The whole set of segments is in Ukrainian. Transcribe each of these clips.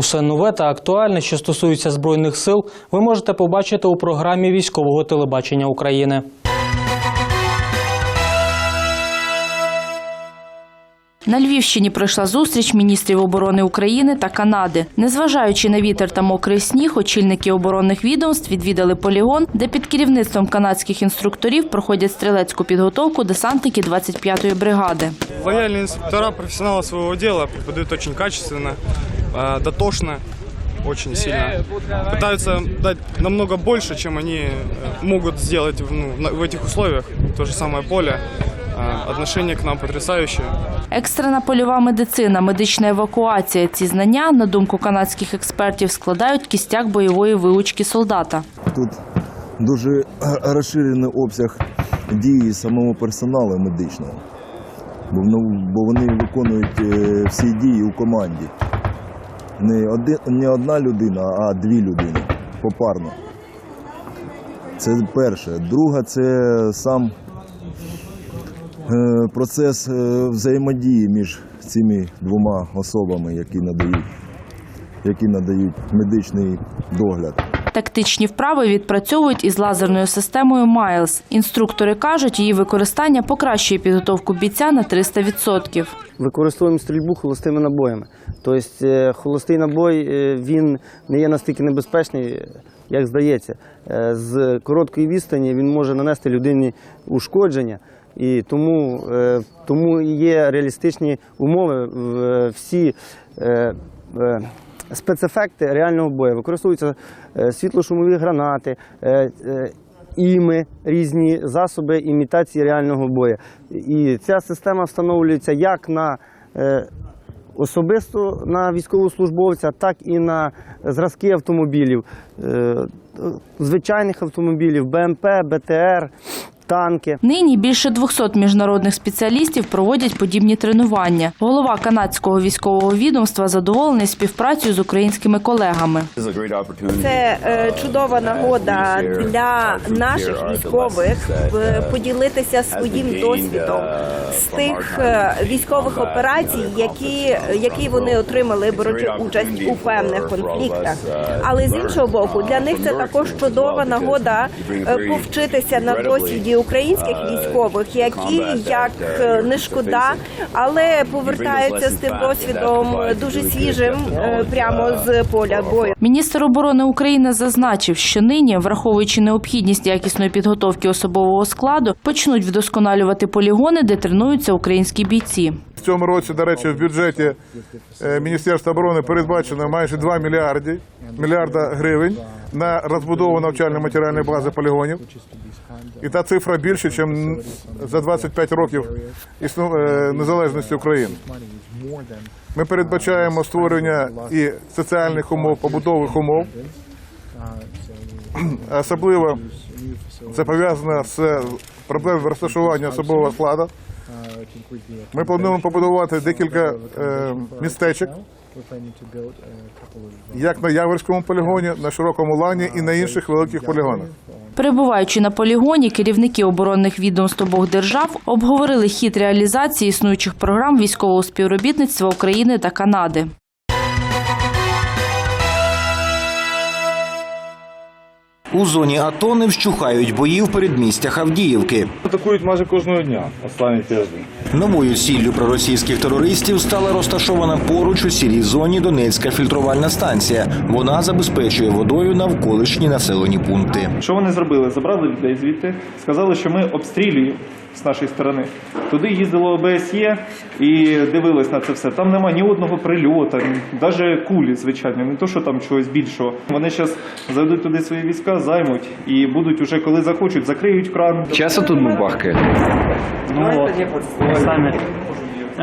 Усе нове та актуальне, що стосується збройних сил, ви можете побачити у програмі військового телебачення України. На Львівщині пройшла зустріч міністрів оборони України та Канади. Незважаючи на вітер та мокрий сніг, очільники оборонних відомств відвідали полігон, де під керівництвом канадських інструкторів проходять стрілецьку підготовку десантники 25-ї бригади. Лояльные инструктора, профессионалы своего дела, преподают очень качественно, э, дотошно, очень сильно. Пытаются дать намного больше, чем они э, могут сделать в, ну, на- в этих условиях. То же самое поле. Э, Отношение к нам потрясающее. Екстрена польова медицина, медична евакуація. Ці знання, на думку канадських експертів, складають кістяк бойової виучки солдата. Тут дуже е, розширений обсяг дії самого персоналу медичного, бо, вони виконують е, всі дії у команді. Не, один, не одна людина, а дві людини попарно. Це перше. Друге, це сам е, процес е, взаємодії між цими двома особами, які надають, які надають медичний догляд. Тактичні вправи відпрацьовують із лазерною системою Майлз. Інструктори кажуть, її використання покращує підготовку бійця на 300%. Використовуємо стрільбу холостими набоями. Тобто е, холостий набой е, він не є настільки небезпечний, як здається. Е, З короткої відстані він може нанести людині ушкодження. І тому, е, тому є реалістичні умови е, всі е, спецефекти реального бою. Використовуються світлошумові гранати, іми, різні засоби імітації реального бою. І ця система встановлюється як на особисто на військовослужбовця, так і на зразки автомобілів, звичайних автомобілів, БМП, БТР, танки. Нині більше 200 міжнародних спеціалістів проводять подібні тренування. Голова канадського військового відомства задоволений співпрацею з українськими колегами. Це е, чудова нагода для наших військових е, поділитися своїм досвідом з тих е, військових операцій, які, які вони отримали, беручи участь у певних конфліктах. Але з іншого боку, для них це також чудова нагода е, повчитися на досвіді українських військових, які як е, не шкода, але повертаються з тим досвідом дуже свіжим е, прямо з поля бою. Міністр оборони України зазначив, що нині, враховуючи необхідність якісної підготовки особового складу, почнуть вдосконалювати полігони, де тренуються українські бійці. В цьому році, до речі, в бюджеті е, Міністерства оборони передбачено майже 2 мільярди мільярда гривень на розбудову навчально-матеріальної бази полігонів. І та цифра більше, ніж за 25 років е, незалежності України. Ми передбачаємо створення і соціальних умов, побутових умов. Особливо це пов'язано з проблемою розташування особового складу. Ми плануємо побудувати декілька е, містечок, як на Яворському полігоні, на широкому лані і на інших великих полігонах. Перебуваючи на полігоні, керівники оборонних відомств обох держав обговорили хід реалізації існуючих програм військового співробітництва України та Канади. У зоні АТО не вщухають бої в передмістях Авдіївки. Атакують майже кожного дня, останні тиждень. Новою сіллю проросійських терористів стала розташована поруч у сірій зоні Донецька фільтрувальна станція. Вона забезпечує водою навколишні населені пункти. Що вони зробили? Забрали людей звідти, сказали, що ми обстрілюємо з нашої сторони. Туди їздило ОБСЄ і дивились на це все. Там нема ні одного прильоту, навіть кулі, звичайно, не то, що там чогось більшого. Вони зараз зайдуть туди свої війська, займуть і будуть уже, коли захочуть, закриють кран. Часто тут бабахки? Ну вот,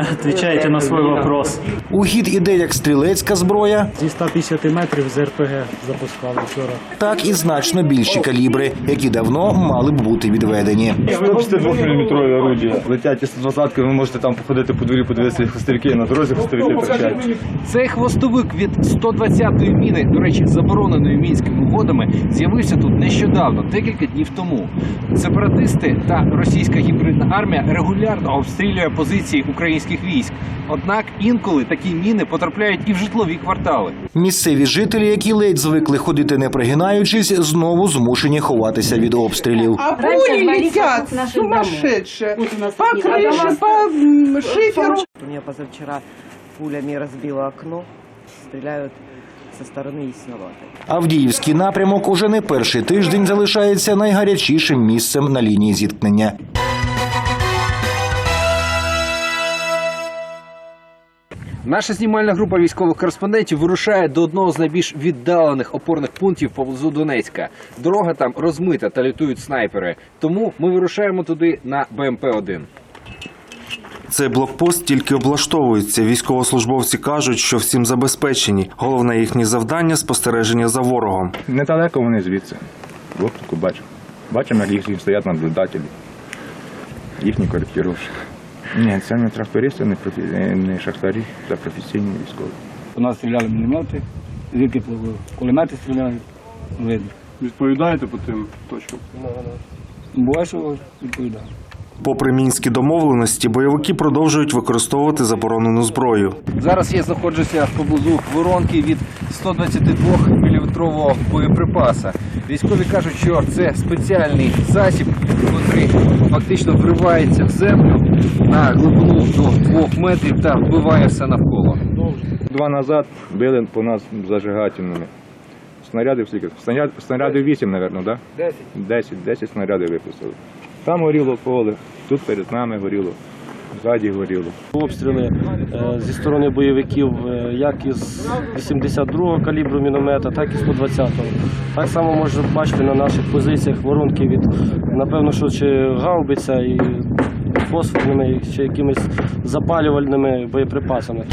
сами на свой вопрос. У хід іде як стрілецька зброя, Зі 150 метрів з РПГ запускали вчора. так і значно більші калібри, які давно мали б бути відведені. 152 мм орудія. Летять із 120 ви можете там походити по дворі, подивитися хостерики, на дорозі хостерики торчать. Цей хвостовик від 120-ї міни, до речі, забороненої мінськими угодами, з'явився тут нещодавно, декілька днів тому. Сепаратисти та російська гібридна армія регулярно обстрілює позиції українських українських військ. Однак інколи такі міни потрапляють і в житлові квартали. Місцеві жителі, які ледь звикли ходити не пригинаючись, знову змушені ховатися від обстрілів. А пули летят сумасшедшие. По крыше, по шиферу. У меня позавчера пулями разбило окно. Стреляют со стороны Ясноватой. Авдіївський напрямок уже не перший тиждень залишається найгарячішим місцем на лінії зіткнення. Наша знімальна група військових кореспондентів вирушає до одного з найбільш віддалених опорних пунктів поблизу Донецька. Дорога там розмита та літують снайпери. Тому ми вирушаємо туди на БМП-1. Цей блокпост тільки облаштовується. Військовослужбовці кажуть, що всім забезпечені. Головне їхнє завдання спостереження за ворогом. Недалеко вони звідси. В оптику бачимо. Бачимо, як їх стоять наблюдателі. Їхні коректировщики. Ні, це не трактористи, не, профі... не шахтарі, це професійні військові. У нас стріляли міномети, звідки. Кулемети стріляють, видно. Відповідаєте по тим точкам? Буває, що відповідаю. Попри мінські домовленості, бойовики продовжують використовувати заборонену зброю. Зараз я знаходжуся поблизу воронки від 122 мм боєприпаса. Військові кажуть, що це спеціальний засіб, який фактично вривається в землю на глибину до 2 метрів та вбиває все навколо. Два назад били по нас зажигательними. Снарядів скільки? Снаряд, снарядів 8, мабуть, так? 10. 10, 10 снарядів випустили. Там горіло поле, тут перед нами горіло, ззаді горіло. Обстріли е, зі сторони бойовиків е, як із 82-го калібру міномета, так і 120-го. Так само можна бачити на наших позиціях воронки від, напевно, що чи гаубиця і фосфорними, чи якимись запалювальними боєприпасами.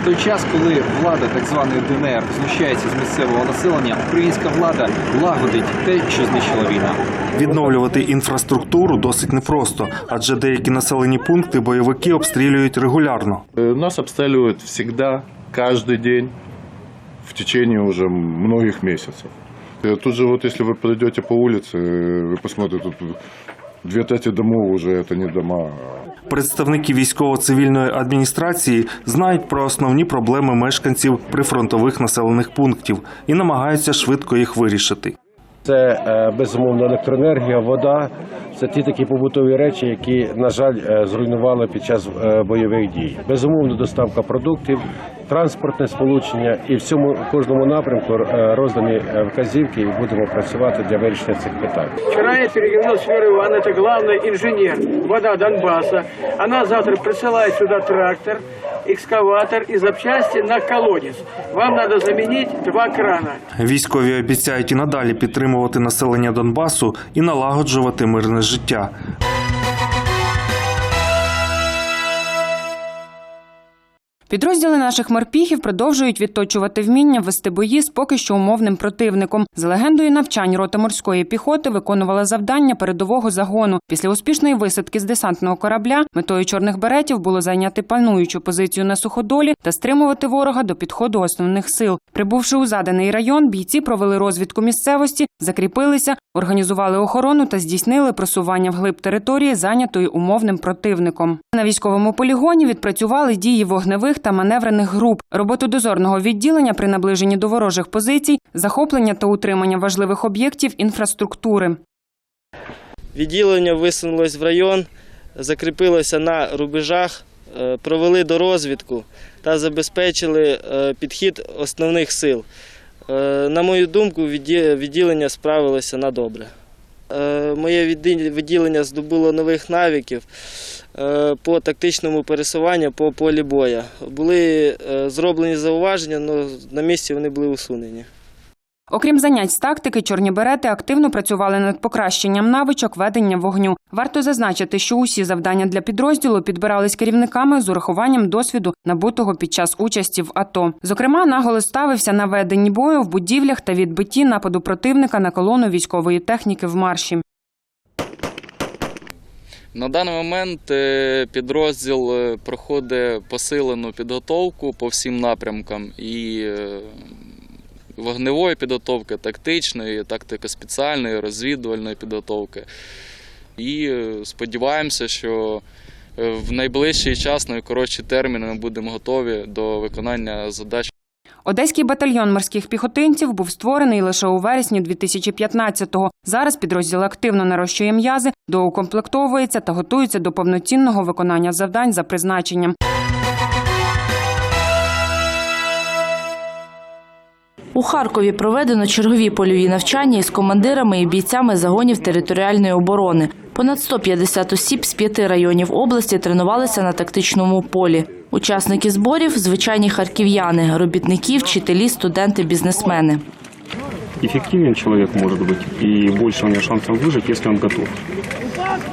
В той час, коли влада так званої ДНР знущається з місцевого населення, українська влада лагодить те, що знищила війна. Відновлювати інфраструктуру досить непросто, адже деякі населені пункти бойовики обстрілюють регулярно. Нас обстреливают всегда, каждый день, в течение уже многих месяцев. Э, Тут же вот если вы пройдете по улице, э, вы посмотрите, тут две трети домов уже это не дома, Представники військово-цивільної адміністрації знають про основні проблеми мешканців прифронтових населених пунктів і намагаються швидко їх вирішити. Це е, безумовно електроенергія, вода. Це ті такі побутові речі, які, на жаль, е, зруйнували під час е, бойових дій. Безумовно, доставка продуктів, транспортне сполучення і в цьому в кожному напрямку е, роздані е, вказівки, і будемо працювати для вирішення цих питань. Вчера я переговорил с Верой Ивановной, это главный инженер вода Донбасса. Она завтра присылает сюда трактор, экскаватор и запчасти на колодец. Вам надо заменить два крана. Військові обіцяють і надалі підтримувати населення Донбасу і налагоджувати мирне життя. Підрозділи наших морпіхів продовжують відточувати вміння вести бої з поки що умовним противником. За легендою навчань рота морської піхоти виконувала завдання передового загону. Після успішної висадки з десантного корабля метою чорних беретів було зайняти пануючу позицію на суходолі та стримувати ворога до підходу основних сил. Прибувши у заданий район, бійці провели розвідку місцевості, закріпилися, організували охорону та здійснили просування вглиб території, зайнятої умовним противником. На військовому полігоні відпрацювали дії вогневих та маневрених груп, роботу дозорного відділення при наближенні до ворожих позицій, захоплення та утримання важливих об'єктів інфраструктури. Відділення висунулось в район, закріпилося на рубежах, е, провели до розвідку та забезпечили е, підхід основних сил. Е, На мою думку, відділення справилося на добре. Моє відділення здобуло нових навиків по тактичному пересуванню по полі боя. Були е, зроблені зауваження, але на місці вони були усунені. Окрім занять з тактики, чорні берети активно працювали над покращенням навичок ведення вогню. Варто зазначити, що усі завдання для підрозділу підбирались керівниками з урахуванням досвіду, набутого під час участі в АТО. Зокрема, наголос ставився на веденні бою в будівлях та відбитті нападу противника на колону військової техніки в марші. На даний момент е, підрозділ е, проходить посилену підготовку по всім напрямкам і е, вогневої підготовки, тактичної, тактико-спеціальної, розвідувальної підготовки. І сподіваємося, що в найближчий час, найкоротші терміни, ми будемо готові до виконання задач. Одеський батальйон морських піхотинців був створений лише у вересні 2015-го. Зараз підрозділ активно нарощує м'язи, доукомплектовується та готується до повноцінного виконання завдань за призначенням. У Харкові проведено чергові польові навчання із командирами і бійцями загонів територіальної оборони. Понад 150 осіб з п'яти районів області тренувалися на тактичному полі. Учасники зборів звичайні харків'яни, робітники, вчителі, студенти, бізнесмени. Эффективен человек может быть, и больше у него шансов выжить, если он готов.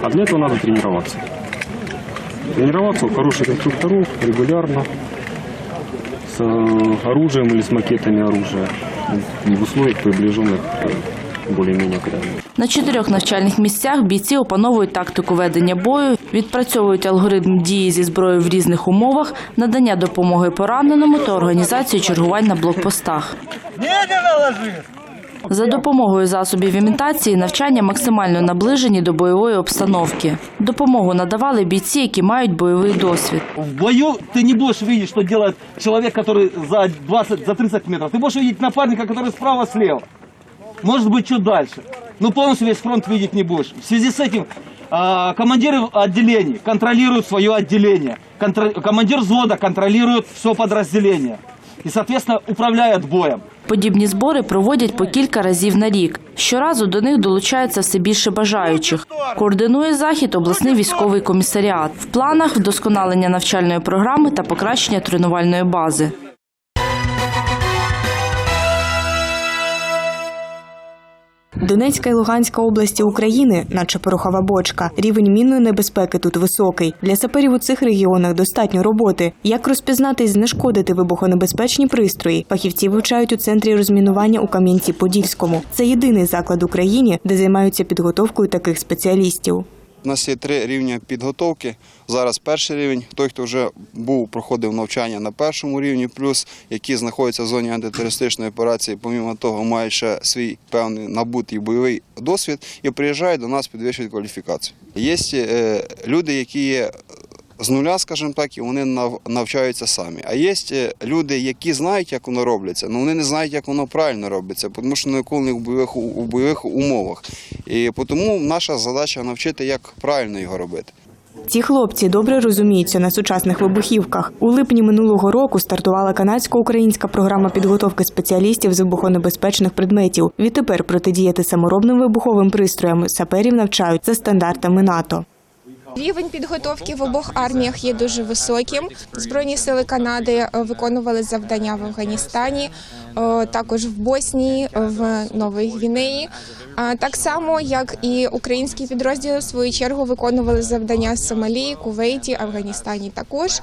А для этого надо тренироваться. Тренироваться у хороших инструкторов регулярно, с э, оружием или с макетами оружия, в условиях, приближенных э, более-менее к реальным. На чотирьох навчальних місцях бійці опановують тактику ведення бою, відпрацьовують алгоритм дії зі зброєю в різних умовах, надання допомоги пораненому та організацію чергувань на блокпостах. За допомогою засобів імітації навчання максимально наближені до бойової обстановки. Допомогу надавали бійці, які мають бойовий досвід. В бою ты не будешь видеть, что делает человек, который за 20, за 30 метров. Ты будешь видеть напарника, который справа-слева. Может быть, чуть дальше. Но полностью весь фронт видеть не будешь. В связи с этим а, командиры отделений контролируют свое отделение. Контр- командир взвода контролирует все подразделение. И, соответственно, управляет боем. Подібні збори проводять по кілька разів на рік. Щоразу до них долучається все більше бажаючих. Координує захід обласний військовий комісаріат. В планах вдосконалення навчальної програми та покращення тренувальної бази. Донецька і Луганська області України, наче порохова бочка. Рівень мінної небезпеки тут високий. Для саперів у цих регіонах достатньо роботи. Як розпізнати і знешкодити вибухонебезпечні пристрої? Фахівці вивчають у центрі розмінування у Кам'янці-Подільському. Це єдиний заклад в Україні, де займаються підготовкою таких спеціалістів. У нас є три рівні підготовки. Зараз перший рівень, той, хто вже був, проходив навчання на першому рівні, плюс які знаходяться в зоні антитерористичної операції, помімо того, мають ще свій певний набутий бойовий досвід і приїжджають до нас підвищують кваліфікацію. Є е, люди, які є з нуля, скажімо так, і вони нав- навчаються самі. А є е, люди, які знають, як воно робиться, але вони не знають, як воно правильно робиться, тому що ніколи в бойових, у бойових умовах. І тому наша задача навчити, як правильно його робити. Ці хлопці добре розуміються на сучасних вибухівках. У липні минулого року стартувала канадсько-українська програма підготовки спеціалістів з вибухонебезпечних предметів. Відтепер протидіяти саморобним вибуховим пристроям саперів навчають за стандартами НАТО. Рівень підготовки в обох арміях є дуже високим. Збройні сили Канади е, виконували завдання в Афганістані, е, також в Боснії, в Новій Гвінеї. Так само, як і українські підрозділи в свою чергу виконували завдання в Сомалії, Кувейті, Афганістані також.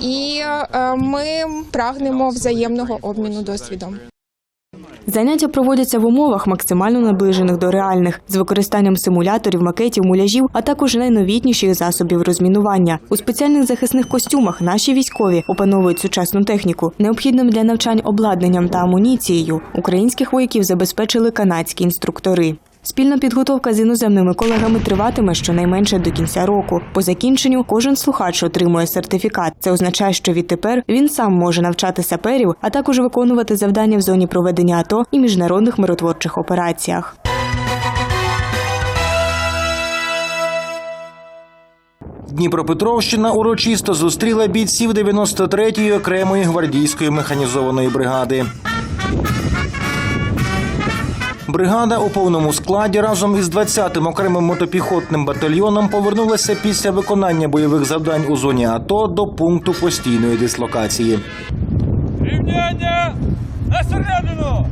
І е, ми прагнемо взаємного обміну досвідом. Заняття проводяться в умовах максимально наближених до реальних з використанням симуляторів, макетів, муляжів, а також найновітніших засобів розмінування. У спеціальних захисних костюмах наші військові опановують сучасну техніку, необхідним для навчань обладнанням та амуніцією. Українських вояків забезпечили канадські інструктори. Спільна підготовка з іноземними колегами триватиме щонайменше до кінця року. По закінченню кожен слухач отримує сертифікат. Це означає, що відтепер він сам може навчати саперів, а також виконувати завдання в зоні проведення АТО і міжнародних миротворчих операціях. Дніпропетровщина урочисто зустріла бійців 93-ї окремої гвардійської механізованої бригади. Бригада у повному складі разом із 20-м окремим мотопіхотним батальйоном повернулася після виконання бойових завдань у зоні АТО до пункту постійної дислокації. Рівняння на середину!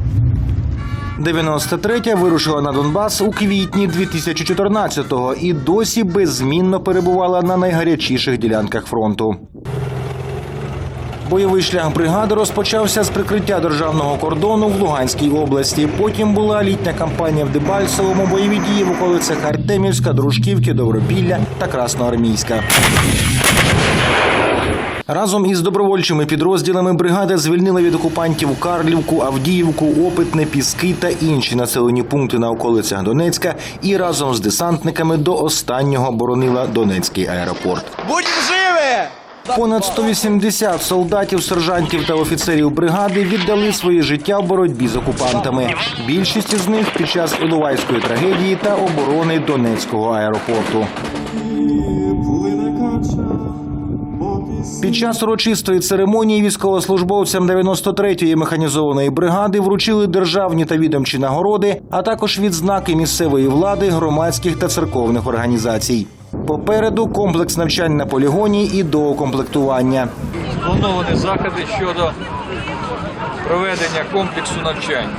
93-я вирушила на Донбас у квітні 2014-го і досі беззмінно перебувала на найгарячіших ділянках фронту. Бойовий шлях бригади розпочався з прикриття державного кордону в Луганській області. Потім була літня кампанія в Дебальцевому, бойові дії в околицях Артемівська, Дружківки, Добропілля та Красноармійська. Разом із добровольчими підрозділами бригада звільнила від окупантів Карлівку, Авдіївку, Опитне, Піски та інші населені пункти на околицях Донецька і разом з десантниками до останнього боронила Донецький аеропорт. Будем живы! Понад 180 солдатів, сержантів та офіцерів бригади віддали своє життя в боротьбі з окупантами. Більшість із них під час Іловайської трагедії та оборони Донецького аеропорту. Під час урочистої церемонії військовослужбовцям 93-ї механізованої бригади вручили державні та відомчі нагороди, а також відзнаки місцевої влади, громадських та церковних організацій. Попереду комплекс навчань на полігоні і доукомплектування. Плановані заходи щодо проведення комплексу навчань.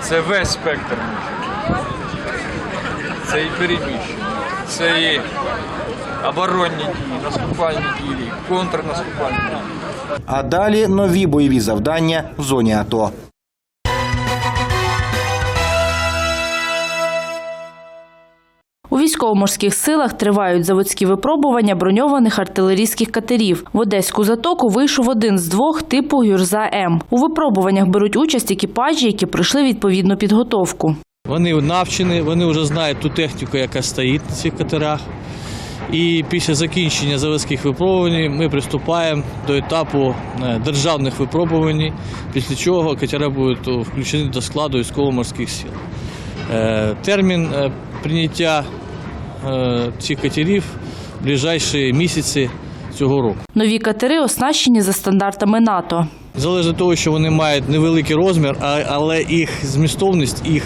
Це весь спектр. Це і переміщення, це і оборонні дії, наступальні дії, контрнаступальні дії. А далі нові бойові завдання в зоні АТО. Військово-морських силах тривають заводські випробування броньованих артилерійських катерів. В Одеську затоку вийшов один з двох типу Гюрза М. У випробуваннях беруть участь екіпажі, які пройшли відповідну підготовку. Вони навчені, вони вже знають ту техніку, яка стоїть на цих катерах. І після закінчення заводських випробувань ми приступаємо до етапу е, державних випробувань, після чого катера будуть включені до складу військово-морських сил. Е, Термін е, прийняття цих катерів в ближайші місяці цього року. Нові катери оснащені за стандартами НАТО. Залежно від того, що вони мають невеликий розмір, а- але їх змістовність, їх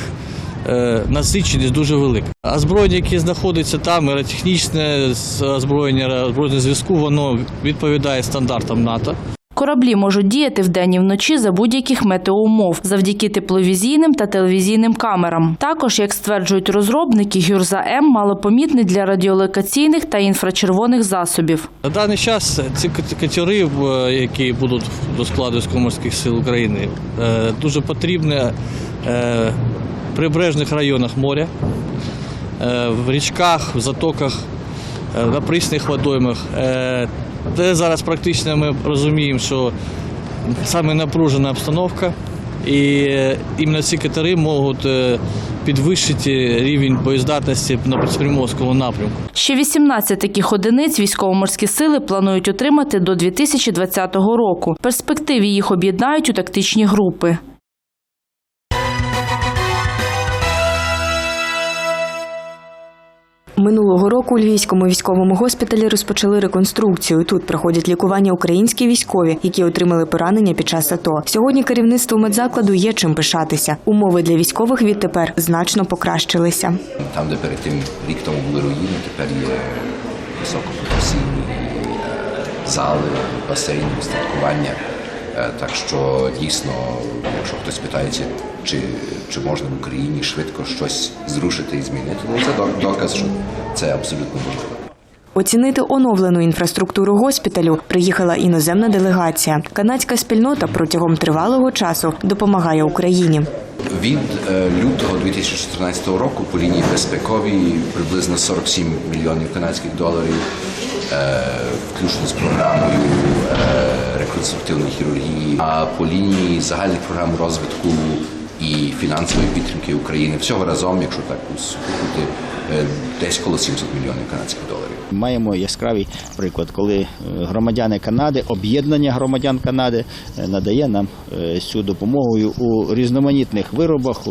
е, насиченість дуже велика. Озброєння, яке знаходиться там, аеротехнічне озброєння, озброєння зв'язку, воно відповідає стандартам НАТО. Кораблі можуть діяти вдень і вночі за будь-яких метеоумов завдяки тепловізійним та телевізійним камерам. Також, як стверджують розробники, Гюрза М малопомітний для радіолокаційних та інфрачервоних засобів. На даний час ці кат- катери, які будуть до складу військово-морських сил України, е, дуже потрібні е, в прибережних районах моря, е, в річках, в затоках, е, на прісних водоймах. Де зараз практично ми розуміємо, що саме напружена обстановка, і е, іменно ці катери можуть е, підвищити рівень боєздатності на Приморському напрямку. Ще 18 таких одиниць військово-морські сили планують отримати до 2020 року. В перспективі їх об'єднають у тактичні групи. Минулого року у Львівському військовому госпіталі розпочали реконструкцію. Тут проходять лікування українські військові, які отримали поранення під час АТО. Сьогодні керівництву медзакладу є чим пишатися. Умови для військових відтепер значно покращилися. Там, де перед тим рік тому були руїни, тепер є високопрофесійні е, зали, басейни, устаткування. Е, Так що дійсно, якщо хтось питається, чи, чи можна в Україні швидко щось зрушити і змінити, ну це док- доказ, що це абсолютно можливо. Оцінити оновлену інфраструктуру госпіталю приїхала іноземна делегація. Канадська спільнота протягом тривалого часу допомагає Україні. Від е, лютого 2014 року по лінії безпековій приблизно 47 мільйонів канадських доларів, е, включно з програмою е, реконструктивної хірургії, а по лінії загальних програм розвитку і фінансової підтримки України всього разом, якщо так сукупити, е, десь коло 700 мільйонів канадських доларів. Маємо яскравий приклад, коли е, громадяни Канади, об'єднання громадян Канади е, надає нам цю допомогу у різноманітних виробах,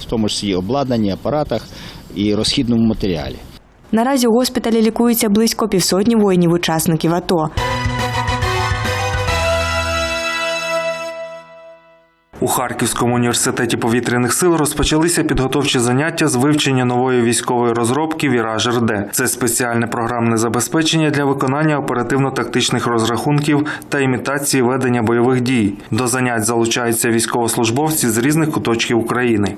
в тому числі обладнанні, апаратах і розхідному матеріалі. Наразі у госпіталі лікується близько півсотні воїнів-учасників АТО. У Харківському університеті повітряних сил розпочалися підготовчі заняття з вивчення нової військової розробки Віраж РД. Це спеціальне програмне забезпечення для виконання оперативно-тактичних розрахунків та імітації ведення бойових дій. До занять залучаються військовослужбовці з різних куточків України.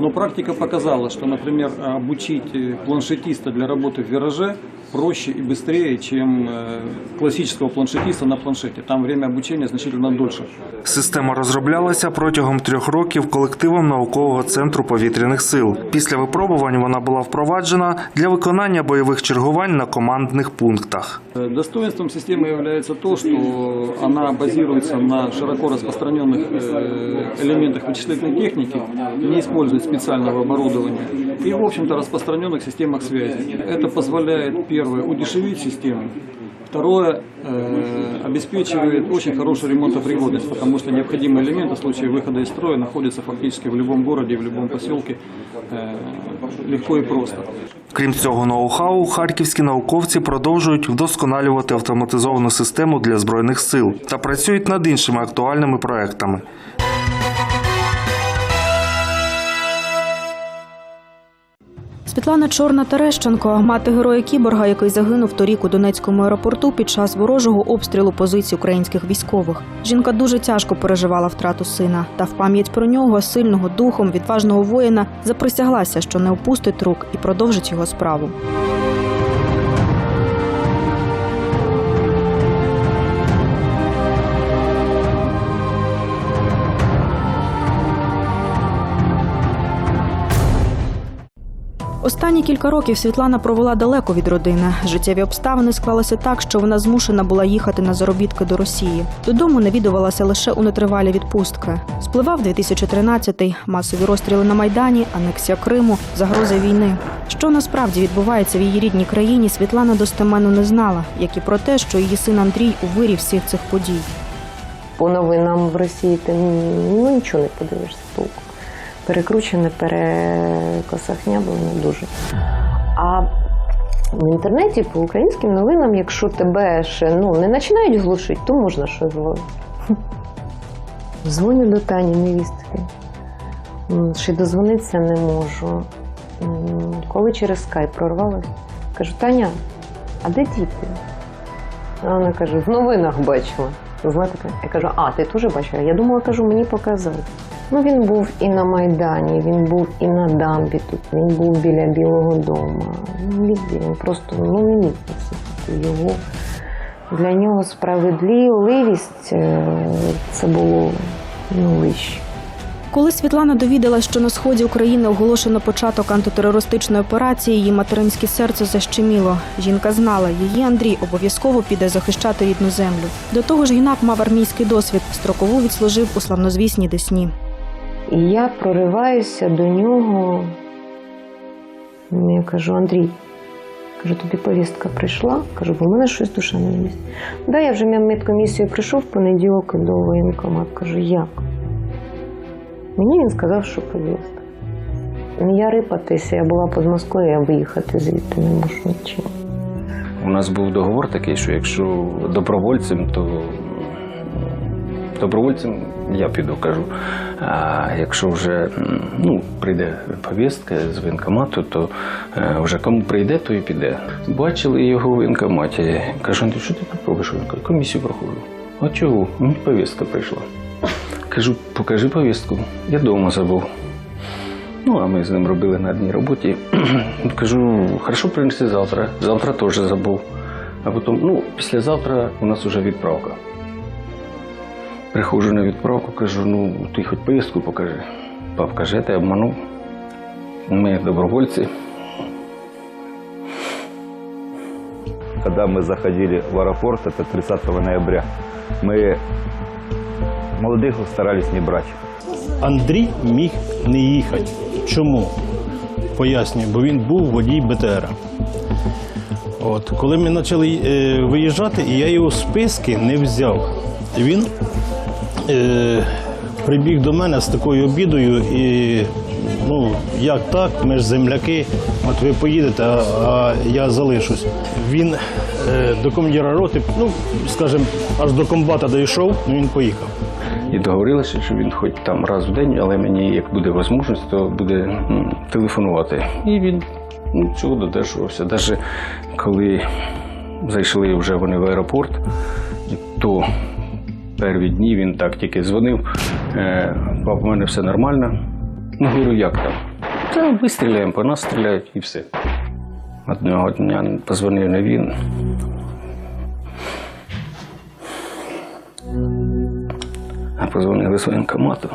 Но практика показала, что, например, обучить планшетиста для работы в вираже проще и быстрее, чем э, классического планшетиста на планшете. Там время обучения значительно дольше. Система розроблялася протягом трьох років колективом наукового центру повітряних сил. Після випробувань вона була впроваджена для виконання бойових чергувань на командних пунктах. Э, Достоинством системы является то, что она базируется на широко распространенных э, элементах вычислительной техники, не использует специального оборудования и, в общем-то, распространенных системах связи. Это позволяет, первое, удешевить систему, Второе, э, обеспечивает очень хорошую ремонтопригодность, потому что необходимые элементы в случае выхода из строя находятся фактически в любом городе, в любом поселке э, легко и просто. Крім цього ноу-хау, харківські науковці продовжують вдосконалювати автоматизовану систему для збройних сил та працюють над іншими актуальними проектами. Світлана Чорна Терещенко, мати героя кіборга, який загинув торік у Донецькому аеропорту під час ворожого обстрілу позицій українських військових. Жінка дуже тяжко переживала втрату сина, та в пам'ять про нього, сильного духом, відважного воїна, заприсяглася, що не опустить рук і продовжить його справу. Останні кілька років Світлана провела далеко від родини. Життєві обставини склалися так, що вона змушена була їхати на заробітки до Росії. Додому навідувалася лише у нетривалі відпустки. Спливав 2013-й, масові розстріли на майдані, анексія Криму, загрози війни. Що насправді відбувається в її рідній країні, Світлана достеменно не знала, як і про те, що її син Андрій у вирі всіх цих подій. По новинам в Росії ти ну, нічого не подивишся толком. Перекручене, не дуже. А в інтернеті по українським новинам, якщо тебе ще ну, не починають глушити, то можна щось зловити. Дзвоню до Тані невістки. Ще дозвонитися не можу. Коли через скайп прорвалась, кажу, Таня, а де діти? А вона каже, в новинах бачила. Я кажу, а ти теж бачила? Я думала, кажу, мені показали. Ну він був і на Майдані, він був і на дамбі тут, він був біля Білого дому. Ну, він просто ну, не його. Для нього справедливість е, це було ну, вище. Коли Світлана довідалась, що на сході України оголошено початок антитерористичної операції, її материнське серце защеміло. Жінка знала, її Андрій обов'язково піде захищати рідну землю. До того ж, юнак мав армійський досвід, строкову відслужив у славнозвісній Десні. І я прориваюся до нього. Ну, Я кажу, Андрій, кажу, тобі повістка прийшла? Кажу, бо в мене щось душа не місць. Да, я вже медкомісію прийшов в понеділок до воєнкомат. Кажу, як? Мені він сказав, що повістка. Ну, Я рипатися, я була під Москвою, я виїхати звідти не можу нічим. У нас був договор такий, що якщо добровольцем, то добровольцем я піду, кажу. А якщо вже ну, прийде повістка з воєнкомату, то е, вже кому прийде, то і піде. Бачили його в воєнкоматі. Кажу, Андрій, що ти тут робиш? Він каже, комісію проходжу. А чого? Ну, повістка прийшла. Кажу, покажи повістку. Я вдома забув. Ну, а ми з ним робили на одній роботі. Кажу, хорошо принеси завтра. Завтра теж забув. А потім, ну, післязавтра у нас вже відправка. Приходжу на відправку, кажу, ну, ти хоч повістку покажи. Пап каже, я тебе обманув. Ми добровольці. Когда мы заходили в аэропорт, это 30 ноября, мы молодых старались не брать. Андрій міг не їхати. Чому? Пояснюю, бо він був водій БТР. От, коли ми почали е, виїжджати, і я його списки не взяв. Він е, прибіг до мене з такою обідою і ну, як так, ми ж земляки, от ви поїдете, а, а я залишусь. Він е, до командира роти, ну, скажімо, аж до комбата дійшов, ну він поїхав. І договорилися, що він хоч там раз в день, але мені, як буде можливість, то буде м, телефонувати. І він ну, цього додержувався. Навіть коли зайшли вже вони в аеропорт, то перві дні він так тільки дзвонив. а Пап, у мене все нормально. Ну, говорю, як там? Та вистріляємо, по нас стріляють і все. Одного дня позвонив не він. А позвонили з воєнкомату.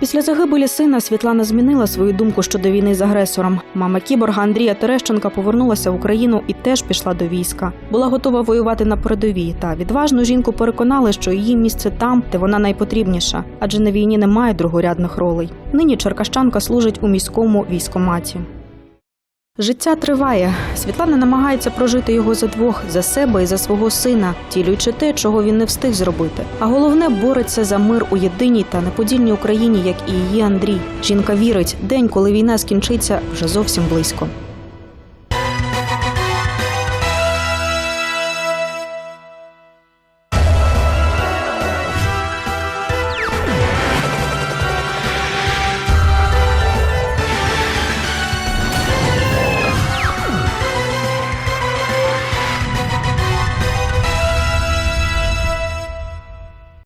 Після загибелі сина Світлана змінила свою думку щодо війни з агресором. Мама кіборга Андрія Терещенка повернулася в Україну і теж пішла до війська. Була готова воювати на передовій. Та відважну жінку переконали, що її місце там, де вона найпотрібніша, адже на війні немає другорядних ролей. Нині черкащанка служить у міському військоматі. Життя триває. Світлана намагається прожити його за двох за себе і за свого сина, тілюючи те, чого він не встиг зробити. А головне бореться за мир у єдиній та неподільній Україні, як і її Андрій. Жінка вірить, день, коли війна скінчиться, вже зовсім близько.